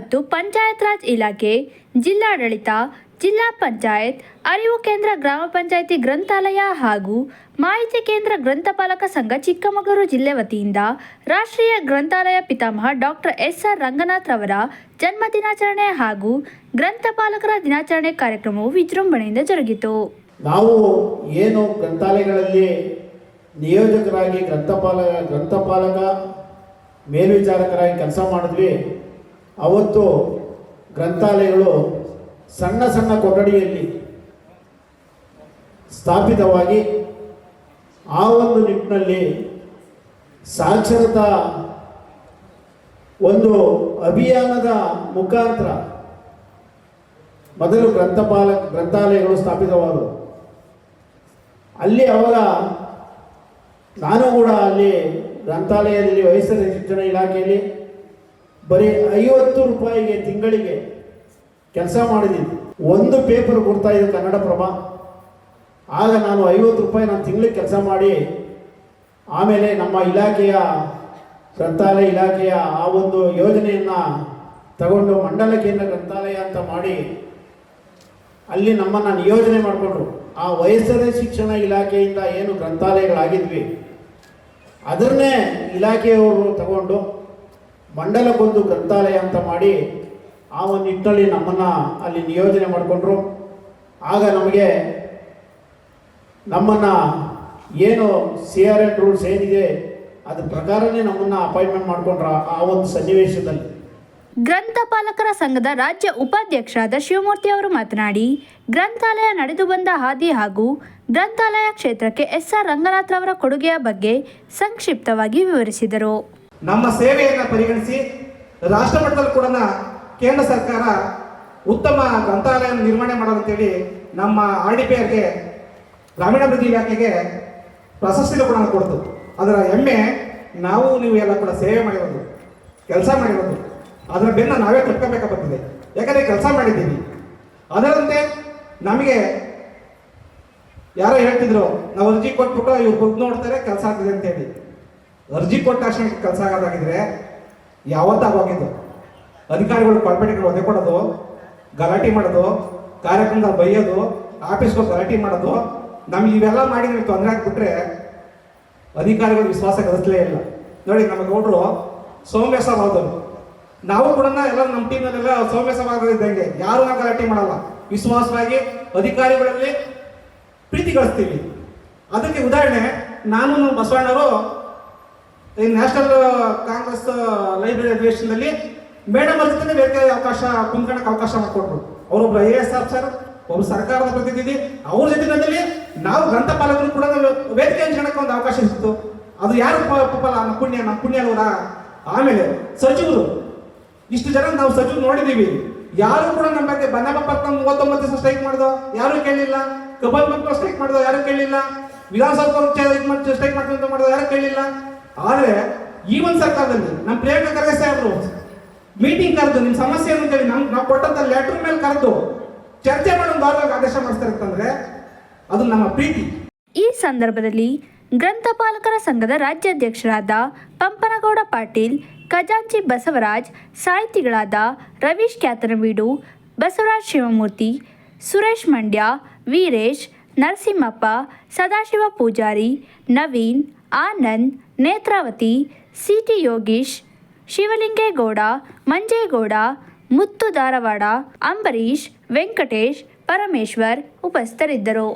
ಮತ್ತು ಪಂಚಾಯತ್ ರಾಜ್ ಇಲಾಖೆ, ಜಿಲ್ಲಾಡಳಿತ, ಜಿಲ್ಲಾ ಪಂಚಾಯತ್, ಅರಿವು ಕೇಂದ್ರ ಗ್ರಾಮ ಪಂಚಾಯಿತಿ ಗ್ರಂಥಾಲಯ ಹಾಗೂ ಮಾಹಿತಿ ಕೇಂದ್ರ ಗ್ರಂಥಪಾಲಕ ಸಂಘ ಚಿಕ್ಕಮಗಳೂರು ಜಿಲ್ಲೆ ವತಿಯಿಂದ ರಾಷ್ಟ್ರೀಯ ಗ್ರಂಥಾಲಯ ಪಿತಾಮಹ ಡಾಕ್ಟರ್ ಎಸ್ ಆರ್ ರಂಗನಾಥ್ ರವರ ಜನ್ಮ ದಿನಾಚರಣೆ ಹಾಗೂ ಗ್ರಂಥಪಾಲಕರ ದಿನಾಚರಣೆ ಕಾರ್ಯಕ್ರಮವು ವಿಜೃಂಭಣೆಯಿಂದ ಜರುಗಿತು. ನಾವು ಏನು ಗ್ರಂಥಾಲಯಗಳಲ್ಲಿ ನಿಯೋಜಕರಾಗಿ ಗ್ರಂಥಪಾಲ, ಗ್ರಂಥಪಾಲಕ, ಮೇಲ್ವಿಚಾರಕರಾಗಿ ಕೆಲಸ ಮಾಡಿದ್ವಿ ಅವತ್ತು ಗ್ರಂಥಾಲಯಗಳು ಸಣ್ಣ ಸಣ್ಣ ಕೊಠಡಿಯಲ್ಲಿ ಸ್ಥಾಪಿತವಾಗಿ ಆ ಒಂದು ನಿಟ್ಟಿನಲ್ಲಿ ಸಾಕ್ಷರತಾ ಒಂದು ಅಭಿಯಾನದ ಮುಖಾಂತರ ಮೊದಲು ಗ್ರಂಥಪಾಲ ಗ್ರಂಥಾಲಯಗಳು ಸ್ಥಾಪಿತವಾದವು. ಅಲ್ಲಿ ಅವರ ನಾನು ಕೂಡ ಅಲ್ಲಿ ಗ್ರಂಥಾಲಯದಲ್ಲಿ ವಯಸ್ಸಿನ ಶಿಕ್ಷಣ ಇಲಾಖೆಯಲ್ಲಿ ಬರೀ ಐವತ್ತು ರೂಪಾಯಿಗೆ ತಿಂಗಳಿಗೆ ಕೆಲಸ ಮಾಡಿದ್ದೀನಿ. ಒಂದು ಪೇಪರ್ ಕೊಡ್ತಾ ಕನ್ನಡ ಕನ್ನಡಪ್ರಭ. ಆಗ ನಾನು ಐವತ್ತು ರೂಪಾಯಿ ನಾನು ತಿಂಗಳಿಗೆ ಕೆಲಸ ಮಾಡಿ, ಆಮೇಲೆ ನಮ್ಮ ಇಲಾಖೆಯ, ಗ್ರಂಥಾಲಯ ಇಲಾಖೆಯ ಆ ಒಂದು ಯೋಜನೆಯನ್ನು ತಗೊಂಡು ಮಂಡಲ ಕೇಂದ್ರ ಗ್ರಂಥಾಲಯ ಅಂತ ಮಾಡಿ ಅಲ್ಲಿ ನಮ್ಮನ್ನು ನಿಯೋಜನೆ ಮಾಡಿಕೊಂಡ್ರು. ಆ ವಯಸ್ಸಾದ ಶಿಕ್ಷಣ ಇಲಾಖೆಯಿಂದ ಏನು ಗ್ರಂಥಾಲಯಗಳಾಗಿದ್ವಿ. ಅದನ್ನೇ ಇಲಾಖೆಯವರು ತಗೊಂಡು ಮಂಡಲಕ್ಕೊಂದು ಗ್ರಂಥಾಲಯ ಅಂತ ಮಾಡಿ ಆ ಒಂದು ನಿಟ್ಟಿನಲ್ಲಿ ನಮ್ಮನ್ನು ಅಲ್ಲಿ ನಿಯೋಜನೆ ಮಾಡಿಕೊಂಡ್ರು. ಆಗ ನಮಗೆ ನಮ್ಮನ್ನು ಏನು ಸಿ ಆರ್ ಎನ್ ರೂಲ್ಸ್ ಏನಿದೆ, ಅದ್ರ ಪ್ರಕಾರನೇ ನಮ್ಮನ್ನು ಅಪಾಯಿಂಟ್ಮೆಂಟ್ ಮಾಡಿಕೊಂಡ್ರ ಆ ಒಂದು ಸನ್ನಿವೇಶದಲ್ಲಿ. ಗ್ರಂಥಪಾಲಕರ ಸಂಘದ ರಾಜ್ಯ ಉಪಾಧ್ಯಕ್ಷರಾದ ಶಿವಮೂರ್ತಿ ಅವರು ಮಾತನಾಡಿ, ಗ್ರಂಥಾಲಯ ನಡೆದು ಬಂದ ಹಾದಿ ಹಾಗೂ ಗ್ರಂಥಾಲಯ ಕ್ಷೇತ್ರಕ್ಕೆ ಎಸ್ ಆರ್ ರಂಗನಾಥ್ ರವರ ಕೊಡುಗೆಯ ಬಗ್ಗೆ ಸಂಕ್ಷಿಪ್ತವಾಗಿ ವಿವರಿಸಿದರು. ನಮ್ಮ ಸೇವೆಯನ್ನು ಪರಿಗಣಿಸಿ ರಾಷ್ಟ್ರ ಮಟ್ಟದಲ್ಲಿ ಕೂಡ ಕೇಂದ್ರ ಸರ್ಕಾರ ಉತ್ತಮ ಗ್ರಂಥಾಲಯ ನಿರ್ಮಾಣ ಮಾಡೋದಂತೇಳಿ ನಮ್ಮ ಆರ್ ಡಿ ಪಿ ಆರ್ಗೆ ಗ್ರಾಮೀಣಾಭಿವೃದ್ಧಿ ಇಲಾಖೆಗೆ ಪ್ರಶಸ್ತಿನೂ ಕೂಡ ಕೊಡ್ತು. ಅದರ ಹೆಮ್ಮೆ ನಾವು ನೀವು ಎಲ್ಲ ಕೂಡ ಸೇವೆ ಮಾಡಿರೋದು, ಕೆಲಸ ಮಾಡಿರೋದು. ಅದರ ಬೆನ್ನ ನಾವೇ ತಟ್ಕೋಬೇಕಾಗುತ್ತದೆ ಯಾಕಂದರೆ ಕೆಲಸ ಮಾಡಿದ್ದೀವಿ. ಅದರಂತೆ ನಮಗೆ ಯಾರೋ ಹೇಳ್ತಿದ್ರು, ನಾವು ಅರ್ಜಿ ಕೊಟ್ಬಿಟ್ಟು ಇವ್ರು ಬುಕ್ ನೋಡ್ತಾರೆ, ಕೆಲಸ ಆಗ್ತದೆ ಅಂತೇಳಿ. ಅರ್ಜಿ ಕೊಟ್ಟ ತಕ್ಷಣ ಕೆಲಸ ಆಗೋದಾಗಿದ್ರೆ ಯಾವತ್ತಾಗೋಗಿದ್ದು ಅಧಿಕಾರಿಗಳು ಕಾರ್ಪೊರೇಟ್ಗಳು ಒದೆ ಕೊಡೋದು, ಗಲಾಟೆ ಮಾಡೋದು, ಕಾರ್ಯಕ್ರಮದಲ್ಲಿ ಬೈಯೋದು, ಆಫೀಸ್ಗೆ ಗಲಾಟೆ ಮಾಡೋದು, ನಮ್ಗೆ ಇವೆಲ್ಲ ಮಾಡಿ ತೊಂದರೆ ಆಗ್ಬಿಟ್ರೆ ಅಧಿಕಾರಿಗಳು ವಿಶ್ವಾಸ ಕಲಿಸ್ಲೇ ಇಲ್ಲ. ನೋಡಿ, ನಮ್ಮ ಗೌಡ್ರು ಸೌಮ್ಯಸವಾದವರು ನಾವು ಕೂಡ ಎಲ್ಲ ನಮ್ಮ ಟೀಮ್ನಲ್ಲೆಲ್ಲ ಸೌಮ್ಯಸವಾದಿದ್ದಂಗೆ ಯಾರು ನಾವು ಗಲಾಟೆ ಮಾಡಲ್ಲ. ವಿಶ್ವಾಸವಾಗಿ ಅಧಿಕಾರಿಗಳಲ್ಲಿ ಪ್ರೀತಿ ಗಳಿಸ್ತೀವಿ. ಅದಕ್ಕೆ ಉದಾಹರಣೆ, ನಾನು ನಮ್ಮ ಬಸವಣ್ಣವರು ಈ ನ್ಯಾಷನಲ್ ಕಾಂಗ್ರೆಸ್ ಲೈಬ್ರರಿ ಅಧಿವೇಶನದಲ್ಲಿ ಮೇಡಮ್ ಅವ್ರ ಜೊತೆ ವೇದಿಕೆ ಅವಕಾಶ ಕುಂತ್ಕೊಳ್ಳೋಕೆ ಅವಕಾಶ ಮಾಡಿಕೊಟ್ರು ಅವರೊಬ್ರು ಐ ಎ ಎಸ್ ಆಫೀಸರ್ ಒಬ್ಬ ಸರ್ಕಾರದ ಪ್ರತಿನಿಧಿ. ಅವ್ರ ಜೊತೆನಲ್ಲಿ ನಾವು ಗ್ರಂಥಪಾಲಕರು ಕೂಡ ವೇದಿಕೆ ಹಂಚ್ಕೊಳಕ್ಕೆ ಒಂದು ಅವಕಾಶ ಸಿಕ್ತು ಅದು ಯಾರು ಪಪ್ಪಲ್ಲ ಪಾಪ ನಮ್ಮ ಪುಣ್ಯ, ನಮ್ಮ ಪುಣ್ಯನವರ ಆಮೇಲೆ ಸಚಿವರು. ಇಷ್ಟು ಜನ ನಾವು ಸಚಿವರು ನೋಡಿದೀವಿ. ಯಾರು ಕೂಡ ನಮ್ಮ ಬಗ್ಗೆ ಬನ್ನಪ್ಪ ಮೂವತ್ತೊಂಬತ್ತು ದಿವಸ ಸ್ಟ್ರೈಕ್ ಮಾಡಿದೋ, ಯಾರು ಕೇಳಿಲ್ಲ. ಕಬಲ್ ಮಕ್ಕಳು ಸ್ಟ್ರೈಕ್ ಮಾಡಿದೋ, ಯಾರು ಕೇಳಿಲ್ಲ. ವಿಧಾನಸೌಧ ಸ್ಟ್ರೈಕ್ ಮಾಡ್ತೀವಿ ಅಂತ ಮಾಡಿದೋ, ಯಾರು ಕೇಳಲಿಲ್ಲ ಆದ್ರೆ ಈ ಒಂದು ಸರ್ಕಾರದಲ್ಲಿ ನಮ್ಮ ಪ್ರಿಯಾಂಕಾ ಖರ್ಗೆ ಮೀಟಿಂಗ್ ಕರೆದು ನಿಮ್ಮ ಸಮಸ್ಯೆ ಏನು ಅಂತೇಳಿ ನಮ್ಗೆ ನಾವು ಕೊಟ್ಟಂತ ಲೆಟರ್ ಮೇಲೆ ಕರೆದು ಚರ್ಚೆ ಮಾಡೋದು ಗೌರವ ಆದೇಶ ಮಾಡಿಸ್ತಾರೆ ಅದು ನಮ್ಮ ಪ್ರೀತಿ. ಈ ಸಂದರ್ಭದಲ್ಲಿ ಗ್ರಂಥಪಾಲಕರ ಸಂಘದ ರಾಜ್ಯಾಧ್ಯಕ್ಷರಾದ ಪಂಪನಗೌಡ ಪಾಟೀಲ್, ಖಜಾಂಚಿ ಬಸವರಾಜ್, ಸಾಹಿತಿಗಳಾದ ರವೀಶ್ ಕ್ಯಾತನಬೀಡು, ಬಸವರಾಜ್ ಶಿವಮೂರ್ತಿ, ಸುರೇಶ್ ಮಂಡ್ಯ, ವೀರೇಶ್, ನರಸಿಂಹಪ್ಪ, ಸದಾಶಿವ ಪೂಜಾರಿ, ನವೀನ್, ಆನಂದ್ ನೇತ್ರಾವತಿ ಸಿಟಿ ಯೋಗೀಶ್ ಶಿವಲಿಂಗೇಗೌಡ ಮಂಜೇಗೌಡ ಮುತ್ತು ಧಾರವಾಡ ಅಂಬರೀಶ್ ವೆಂಕಟೇಶ್ ಪರಮೇಶ್ವರ್ ಉಪಸ್ಥಿತರಿದ್ದರು.